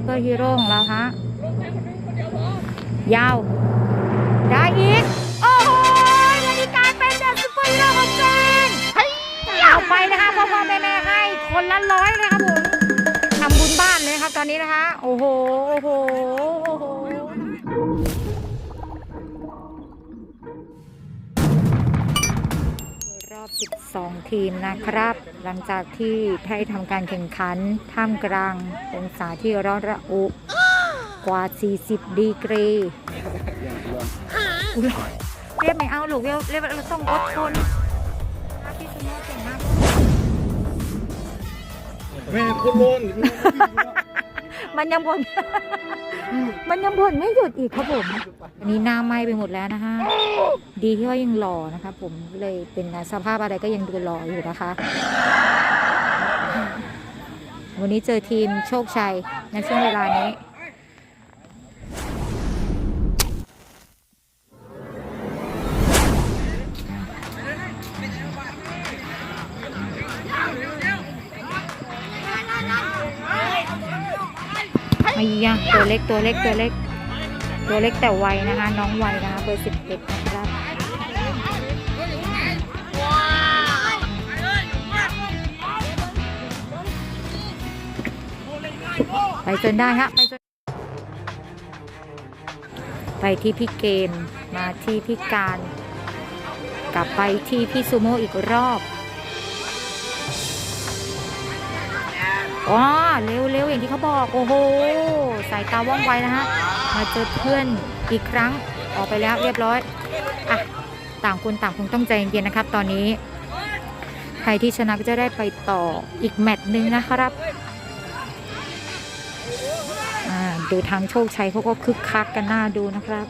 ซูเปอร์ฮีโร่ของเราฮะยาว ได้อีก โอ้โหวันนี้กลายเป็นเดอะซูเปอร์ฮีโร่ของจริงเอาไปนะคะพ่อพ่อแม่แม่ให้คนละร้อยเลยครับผมทำบุญบ้านเลยครับตอนนี้นะคะ โอ้โห โอ้โห อบ 12 ทีมนะครับ หลังจากที่ได้ทำการแข่งขัน ท่ามกลางองศาที่ร้อนระอุ กว่า 40 ดีกรีเรียบไม่เอาหลูกเรียบเรียบเราต้องอดทนพี่สมอเก่งมากแม่คนร้อน มันยังบ่น มันยังบ่นไม่หยุดอีกครับผมอันนี้หน้าไหม้ไปหมดแล้วนะคะ ดีที่ว่ายังหล่อนะคะผมเลยเป็นสภาพอะไรก็ยังดูหล่ออยู่นะคะ วันนี้เจอทีมโชคชัยในช่วงเวลานี้ ไอ้ยะตัวเล็กตัวเล็กตัวเล็ก ตัวเล็กแต่ไวนะคะ น้องไวนะคะเบอร์สิบเอ็ดนะครับไปจนได้ฮะไปจนไปที่พี่เกมมาที่พี่การ กลับไปที่พี่ซูโม่อีกรอบ อ๋อเร็วเร็วอย่างที่เขาบอก โอ้โหสายตาว่องไวนะฮะ มาเจอเพื่อนอีกครั้งออกไปแล้วเรียบร้อยอะต่างคนต่างคงต้องใจเย็นๆนะครับ ตอนนี้ ใครที่ชนะก็จะได้ไปต่ออีกแมตช์หนึ่งนะครับดูทางโชคชัยเขาก็คึกคักกันหน้าดูนะครับ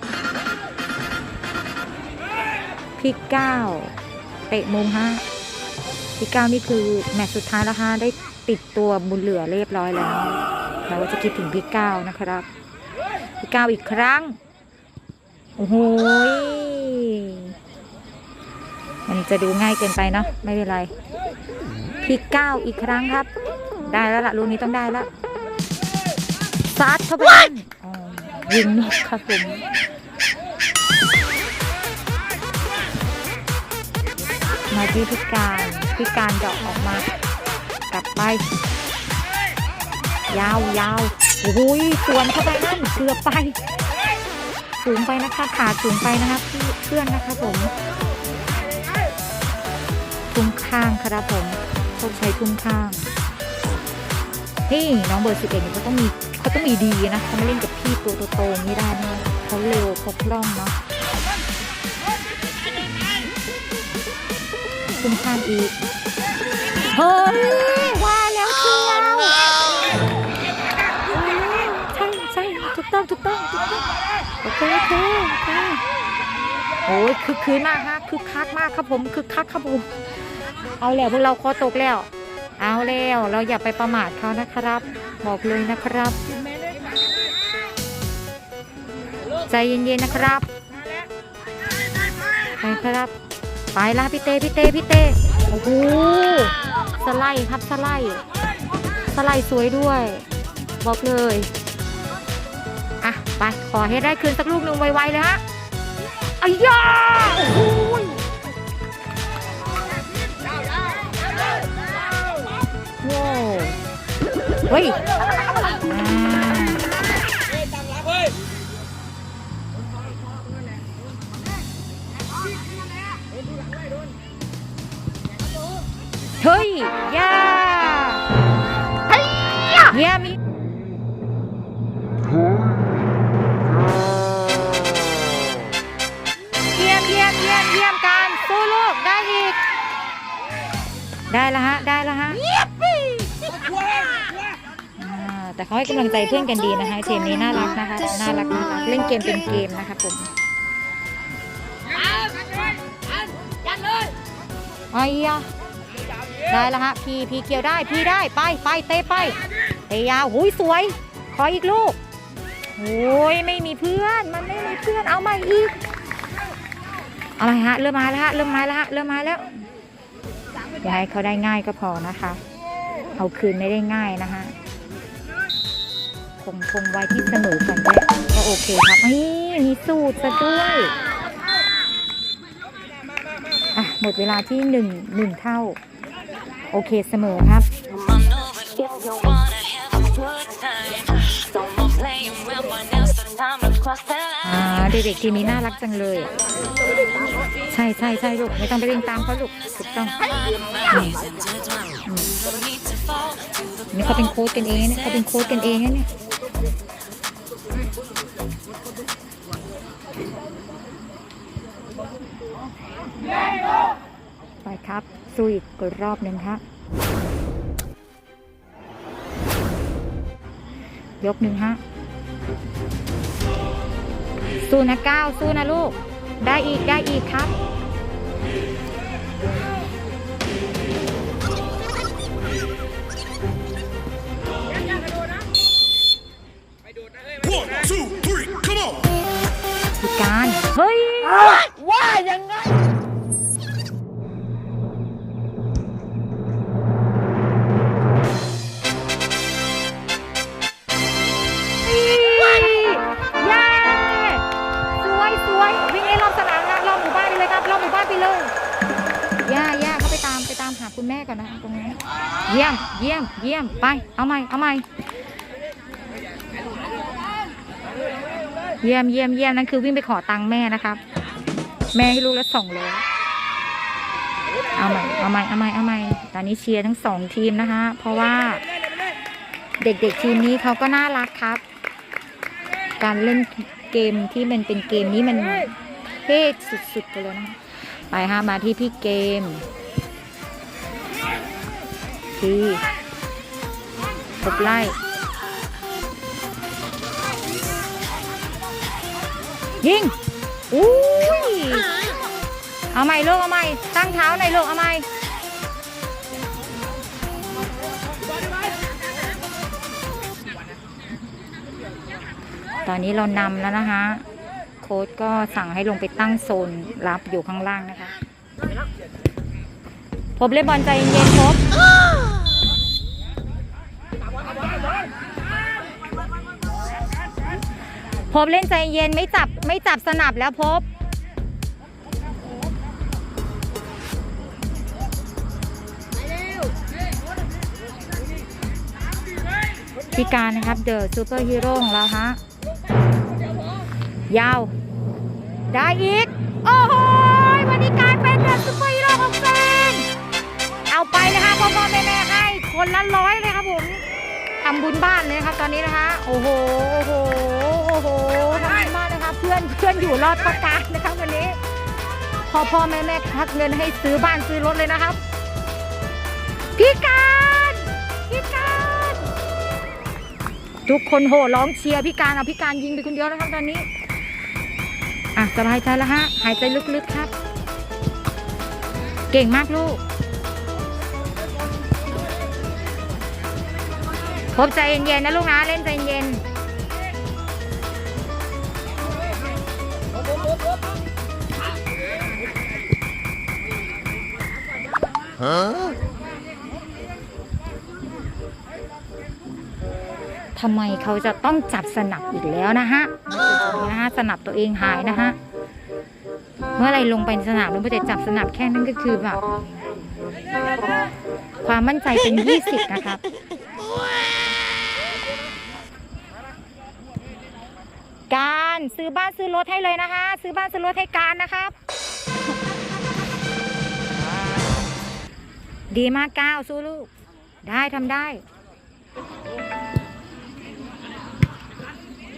พี่เก้าเตะมุมฮะพี่เก้านี่คือแมตช์สุดท้ายแล้วฮะได้ ติดตัวบุญเหลือเรียบร้อยแล้ว เราจะคิดถึงพี่ก้าวนะครับ พี่ก้าวอีกครั้ง โอ้โหมันจะดูง่ายเกินไปเนาะไม่เป็นไร พี่ก้าวอีกครั้งครับ ได้แล้วล่ะลูกนี้ต้องได้แล้วซัดเข้าไปยิงนกครับผมมาที่พิการพิการเดอกออกมา กลับไป ยาวยาวโอ้ยสวนเข้าไปนั่นเกือบไป สูงไปนะคะ ขาสูงไปนะคะพี่เพื่อนนะคะผมทุ่มข้างครับผมโชคชัยทุ่มข้างนี่น้องเบอร์สิบเอ็ดเขาต้องมีเขาต้องมีดีนะเขาไม่เล่นกับพี่ตัวโตๆนี้ได้นะเขาเร็วเขาคล่องเนาะทุ่มข้างอีก เฮ้ยว่าแล้วเชียวใช่ใช่ถูกต้องถูกต้องถูกต้องโอเคโอเคโอเคโอ้ยคือคืนมากฮะคือคักมากครับผมคือคักครับผมเอาแล้วพวกเราคอตกแล้ว เอาแล้วเราอย่าไปประมาทเขานะครับ บอกเลยนะครับใจเย็นๆนะครับไปครับ ไปละพี่เต้พี่เต้พี่เต้ โอ้โหสไลด์ครับสไลด์สไลด์สวยด้วย บอกเลย อะ ไป ขอให้ได้คืนสักลูกหนึ่งไวๆเลยฮะอ้ยาโอ้โหว้าวเฮ้ย เยี่ยมอีกเยี่ยมเยี่ยมเยี่ยมเยี่ยมกันสู้ลูกได้อีก ได้แล้วฮะ ได้แล้วฮะอ่าแต่เขาให้กำลังใจเพื่อนกันดีนะคะทีมนี้น่ารักนะคะ น่ารักน่ารักเล่นเกมเป็นเกมนะคะผมไอ้ยะได้แล้วฮะ พี่พี่เกี่ยวได้ พี่ได้ ไป ไป เตะไป เตยาวหุยสวย ขออีกลูกโอ้ยไม่มีเพื่อนมันไม่มีเพื่อนเอามาอีกอามาฮะเริ่มมาแล้วฮะเริ่มมาแล้วฮะเริ่มมาแล้วอย่าให้เขาได้ง่ายก็พอนะคะ เอาคืนไม่ได้ง่ายนะคะคงคงไว้ที่เสมอก่อนด้ก็โอเคครับนี่มีสูตรซะด้วยอะหมดเวลาที่หนึ่งหนึ่งเท่า โอเคเสมอครับ อ่าเด็กๆทีมนี้น่ารักจังเลย ใช่ใช่ใช่ลูกไม่ต้องไปเร่งตามเขาลูกถูกต้องมันี่เขาเป็นโค้ชกันเองเนี่ยเขาเป็นโค้ชกันเองนะเนี่ยไปครับสู้อีกรอบหนึ่งครับยกหนึ่งฮะ สู้นะก้าวสู้นะลูก ได้อีกได้อีกครับ ก่อนนะตรงนี้เยี่ยมเยี่ยมเยี่ยมไปเอาใหม่เอาใหม่เยี่ยมเยี่ยมเยี่ยมนั่นคือวิ่งไปขอตังค์แม่นะครับ แม่ให้ลูกละสองร้อยเอาใหม่เอาใหม่เอาใหม่เอาใหม่ตอนนี้เชียร์ทั้งสองทีมนะคะเพราะว่าเด็กๆทีมนี้เขาก็น่ารักครับ การเล่นเกมที่มันเป็นเกมนี้มันเท่สุดๆไปเลยนะไปฮะมาที่พี่เกม ที่ทบไล่ยิงอุ้ยเอาใหม่ลูกเอาใหม่ตั้งเท้าหน่อยลูกเอาใหม่ตอนนี้เรานำแล้วนะคะ โค้ชก็สั่งให้ลงไปตั้งโซนรับอยู่ข้างล่างนะคะ พบเล่นบอลใจเย็นๆพบพบเล่นใจเย็นไม่จับไม่จับสนับแล้วพบ พิการนะครับเดอะซูเปอร์ฮีโร่ของเราฮะ ยาว ได้อีก โอ้โหานเลยครับตอนนี้นะคะ โอ้โห โอ้โห โอ้โหทำบุญบ้านนะคะ เพื่อนเพื่อนอยู่รอดประกาศนะครับวันนี้ พ่อพ่อแม่แม่พักเงินให้ซื้อบ้านซื้อรถเลยนะครับ พี่การพี่การทุกคนโห่ร้องเชียร์พี่การเอาพี่การยิงไปคนเดียวแล้วครับตอนนี้ อะสบายใจแล้วฮะ หายใจลึกๆครับ เก่งมากลูก พบใจเย็นๆนะลูกนะ เล่นใจเย็น Huh? ทำไมเขาจะต้องจับสนับอีกแล้วนะฮะนะฮะสนับตัวเองหายนะฮะ เมื่อไรลงไปสนามลงไปแต่จับสนับแค่นั้นก็คือแบบความมั่นใจเป็น20นะครับ การซื้อบ้านซื้อรถให้เลยนะคะ ซื้อบ้านซื้อรถให้การนะครับ ดีมากก้าวสู้ลูก ได้ทำได้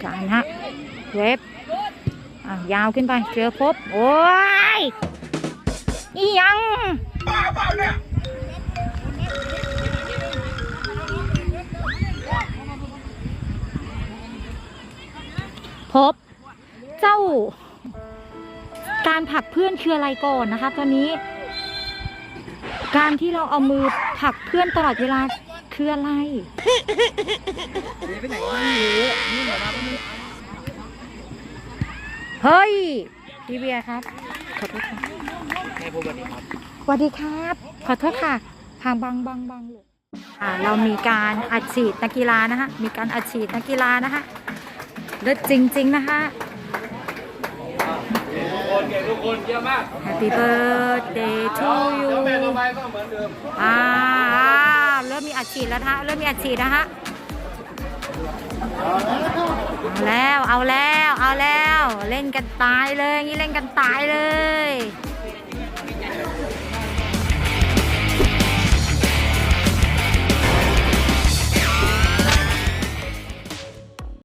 การฮะเว็บอะยาวขึ้นไปเจอพบ โอ้ย อียัง พบ เจ้า การผลักเพื่อนคืออะไรก่อนนะคะ ตอนนี้ การที่เราเอามือผลักเพื่อนตลอดเวลาคืออะไรเฮ้ยพี่เบียร์ครับขอโทษค่ะสวัสดีครับ ขอโทษค่ะทางบังบังบังลูกอ่าเรามีการอัดฉีดนักกีฬานะฮะมีการอัดฉีดนักกีฬานะฮะ เลิศจริง ๆ นะคะ Happy birthday to you อ่าอ่าเริ่มมีอัดฉีดแล้วนะฮะ เริ่มมีอัดฉีดนะฮะ เอาแล้ว เอาแล้ว เอาแล้ว เล่นกันตายเลยอย่างนี้เล่นกันตายเลย